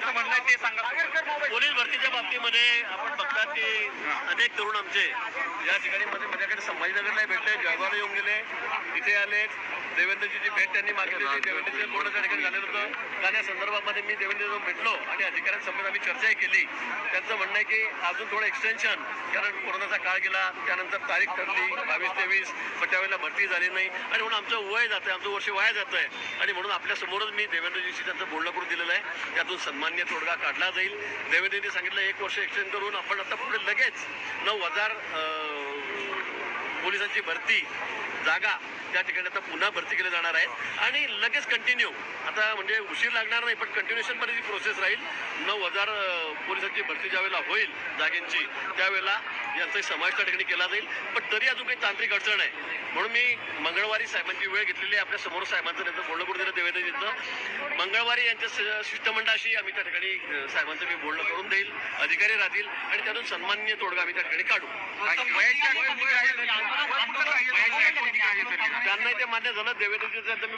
त्यांचं म्हणणं आहे ते सांगा. पोलीस भरतीच्या बाबतीमध्ये आपण बघतात की अनेक तरुण आमचे या ठिकाणी मध्ये माझ्याकडे संभाजीनगरला भेटले जळगावला येऊन गेले इथे आले. देवेंद्रची जी भेट त्यांनी मागितली. होती देवेंद्रचं त्या ठिकाणी झालेलं जाण्यासंदर्भामध्ये आणि संदर्भामध्ये मी देवेंद्र जाऊन भेटलो आणि अधिकाऱ्यांसमोर आम्ही चर्चाही केली. त्यांचं म्हणणं आहे की अजून थोडं एक्सटेन्शन कारण कोरोनाचा काळ गेला त्यानंतर तारीख ठरली बावीस तेवीस पण त्यावेळेला भरती झाली नाही. आणि म्हणून आमचं वय जातं आहे आमचं वर्ष वाया जातं आहे आणि म्हणून आपल्यासमोरच मी देवेंद्रजीशी त्यांचं बोलणं करून दिलेलं आहे. त्यातून सन्मान्य तोडगा काढला जाईल. देवेंद्रजींनी सांगितलं एक वर्ष एक्सटेंड करून आपण आता पुढे लगेच नऊ हजार पोलिसांची भरती जागा त्या ठिकाणी आता पुन्हा भरती केली जाणार आहे. आणि लगेच कंटिन्यू आता म्हणजे उशीर लागणार नाही पण कंटिन्युएशनमध्ये जी प्रोसेस राहील. नऊ हजार पोलिसांची भरती ज्यावेळेला होईल जागेंची त्यावेळेला यांचाही समावेश त्या ठिकाणी केला जाईल. पण तरी अजून काही तांत्रिक अडचण आहे. म्हणून मी मंगळवारी साहेबांची वेळ घेतलेली आहे. आपल्यासमोर साहेबांचं त्यांचं बोलणं करून दिलं देवेंद्रजींचं मंगळवारी यांच्या शिष्टमंडळाशी आम्ही त्या ठिकाणी साहेबांचं मी बोलणं करून देईल. अधिकारी राहतील आणि त्यातून सन्मान्य तोडगा आम्ही त्या ठिकाणी काढू? त्यांनाही ते मान्य झालं. देवेंद्रजीचं मी